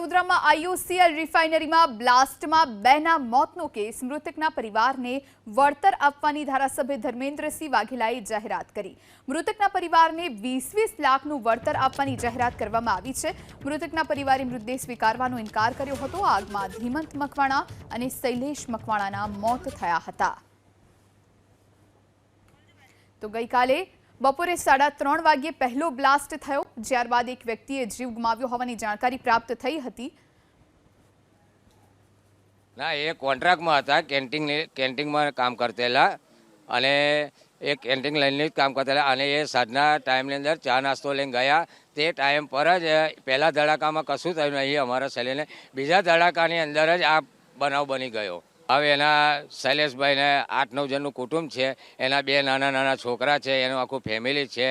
વડોદરામાં આઈઓસીએલ રિફાઇનરીમાં બ્લાસ્ટમાં બેના મોતનો કેસ. મૃતકના પરિવારને વળતર આપવાની ધારાસભ્ય ધર્મેન્દ્રસિંહ વાઘેલાએ જાહેરાત કરી. મૃતકના પરિવારને વીસ વીસ લાખનું વળતર આપવાની જાહેરાત કરવામાં આવી છે. મૃતકના પરિવારે મૃતદેહ સ્વીકારવાનો ઇનકાર કર્યો હતો. આગમાં ધીમંત મકવાણા અને શૈલેષ મકવાણાના મોત થયા હતા. તો ગઈકાલે બપોરે સાડા ત્રણ વાગ્યે પહેલો બ્લાસ્ટ થયો ત્યારબાદ એક વ્યક્તિએ જીવ ગુમાવ્યો હોવાની જાણકારી પ્રાપ્ત થઈ હતી. ના, એ કોન્ટ્રાક્ટમાં હતા, કેન્ટીન કેન્ટીનમાં કામ કરતેલા અને એ કેન્ટીન લાઈનની જ કામ કરતા અને એ સાંજના ટાઈમની અંદર ચા નાસ્તો લઈને ગયા. તે ટાઈમ પર જ પહેલા ધડાકામાં કશું થયું નહીં અમારા શૈલીને બીજા ધડાકાની અંદર જ આ બનાવ બની ગયો. હવે એના શૈલેષભાઈને આઠ નવ જણનું કુટુંબ છે, એના બે નાના નાના છોકરા છે, એનું આખું ફેમિલી છે.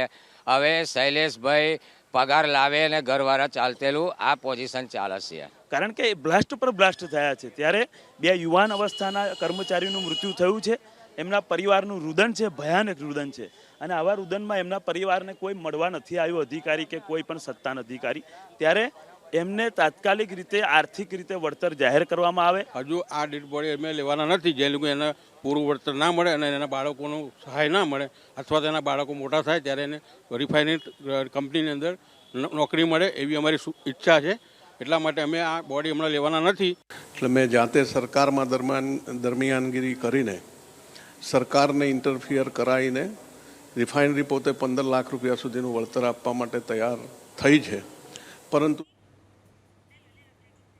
હવે શૈલેષભાઈ પગાર લાવે અને ઘરવાળા ચાલતેલું, આ પોઝિશન ચાલે છે કારણ કે બ્લાસ્ટ પર બ્લાસ્ટ થયા છે. ત્યારે બે યુવાન અવસ્થાના કર્મચારીનું મૃત્યુ થયું છે. એમના પરિવારનું રુદન છે, ભયાનક રુદન છે. અને આવા રુદનમાં એમના પરિવારને કોઈ મળવા નથી આવ્યું અધિકારી કે કોઈ પણ સત્તાન અધિકારી. ત્યારે એમને તાત્કાલિક રીતે આર્થિક રીતે વળતર જાહેર કરવામાં આવે. હજુ આ ડેડ બોડી અમે લેવાના નથી. જે લોકો એને પૂરું વળતર ના મળે અને એના બાળકોનું સહાય ના મળે અથવા તેના બાળકો મોટા થાય ત્યારે એને રિફાઇનરી કંપનીની અંદર નોકરી મળે એવી અમારી ઈચ્છા છે. એટલા માટે અમે આ બોડી હમણાં લેવાના નથી. એટલે મેં જાતે સરકારમાં દરમિયાન દરમિયાનગીરી કરીને સરકારને ઇન્ટરફિયર કરાવીને રિફાઇનરી પોતે પંદર લાખ રૂપિયા સુધીનું વળતર આપવા માટે તૈયાર થઈ છે. પરંતુ